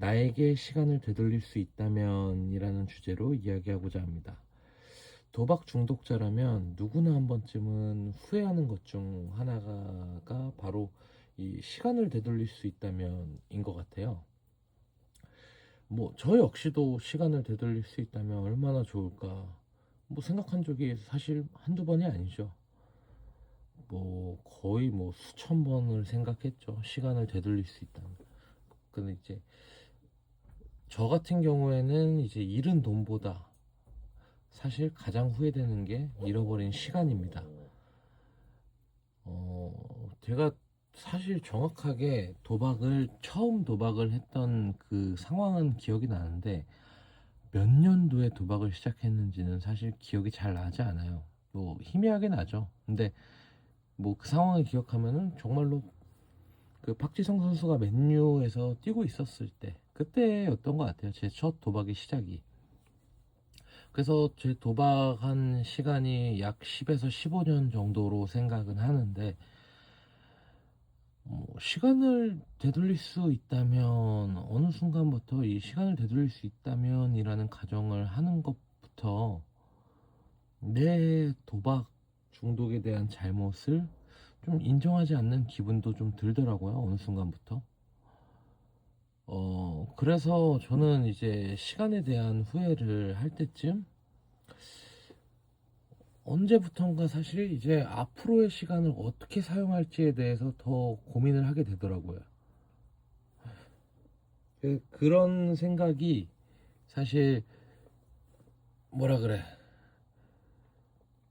나에게 시간을 되돌릴 수 있다면 이라는 주제로 이야기하고자 합니다. 도박 중독자라면 누구나 한 번쯤은 후회하는 것 중 하나가 바로 이 시간을 되돌릴 수 있다면인 것 같아요. 뭐, 저 역시도 시간을 되돌릴 수 있다면 얼마나 좋을까. 뭐, 생각한 적이 사실 한두 번이 아니죠. 뭐, 거의 뭐 수천 번을 생각했죠. 시간을 되돌릴 수 있다면. 근데 이제, 저 같은 경우에는 이제 잃은 돈보다 사실 가장 후회되는 게 잃어버린 시간입니다. 어, 제가 사실 정확하게 도박을, 처음 도박을 했던 그 상황은 기억이 나는데 몇 년도에 도박을 시작했는지는 사실 기억이 잘 나지 않아요. 뭐 희미하게 나죠. 근데 뭐 그 상황을 기억하면은 정말로 그 박지성 선수가 맨유에서 뛰고 있었을 때 그때였던 것 같아요. 제 첫 도박의 시작이. 그래서 제 도박한 시간이 약 10에서 15년 정도로 생각은 하는데 뭐 시간을 되돌릴 수 있다면 어느 순간부터 이 시간을 되돌릴 수 있다면이라는 가정을 하는 것부터 내 도박 중독에 대한 잘못을 좀 인정하지 않는 기분도 좀 들더라고요. 어느 순간부터. 어, 그래서 저는 이제 시간에 대한 후회를 할 때쯤 언제부턴가 사실 이제 앞으로의 시간을 어떻게 사용할지에 대해서 더 고민을 하게 되더라고요. 그- 그런 생각이 사실 뭐라 그래.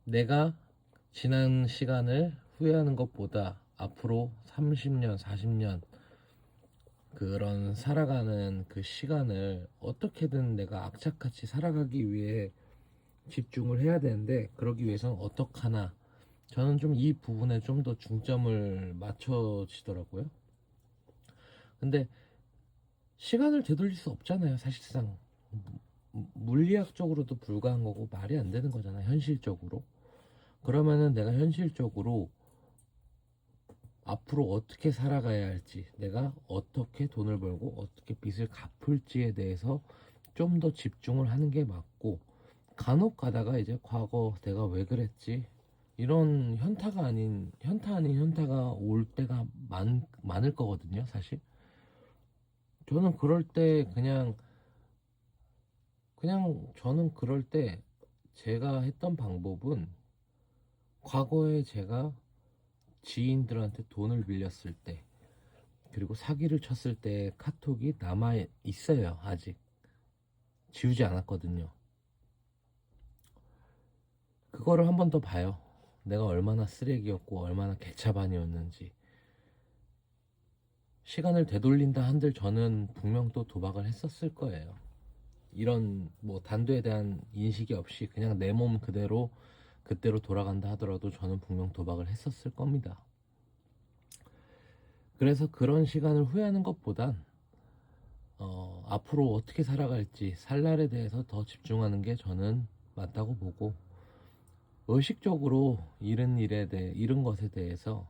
내가 지난 시간을 후회하는 것보다 앞으로 30년, 40년 그런 살아가는 그 시간을 어떻게든 내가 악착같이 살아가기 위해 집중을 해야 되는데 그러기 위해서는 어떡하나 저는 좀 이 부분에 좀 더 중점을 맞춰지더라고요. 근데 시간을 되돌릴 수 없잖아요, 사실상. 무- 물리학적으로도 불가한 거고 말이 안 되는 거잖아요, 현실적으로. 그러면은 내가 현실적으로 앞으로 어떻게 살아가야 할지, 내가 어떻게 돈을 벌고 어떻게 빚을 갚을지에 대해서 좀 더 집중을 하는 게 맞고, 간혹 가다가 이제 과거 내가 왜 그랬지? 이런 현타가 아닌, 현타 아닌 현타가 올 때가 많, 많을 거거든요, 사실. 저는 그럴 때 그냥, 그냥 저는 그럴 때 제가 했던 방법은 과거에 제가 지인들한테 돈을 빌렸을 때, 그리고 사기를 쳤을 때 카톡이 남아 있어요, 아직. 지우지 않았거든요. 그거를 한 번 더 봐요. 내가 얼마나 쓰레기였고, 얼마나 개차반이었는지. 시간을 되돌린다 한들 저는 분명 또 도박을 했었을 거예요. 이런 뭐 단도에 대한 인식이 없이 그냥 내 몸 그대로 그때로 돌아간다 하더라도 저는 분명 도박을 했었을 겁니다. 그래서 그런 시간을 후회하는 것보단 어, 앞으로 어떻게 살아갈지 살 날에 대해서 더 집중하는 게 저는 맞다고 보고 의식적으로 잃은 일에 대해 잃은 것에 대해서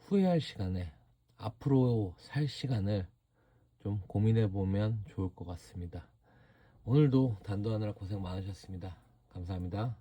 후회할 시간에 앞으로 살 시간을 좀 고민해 보면 좋을 것 같습니다. 오늘도 단도하느라 고생 많으셨습니다. 감사합니다.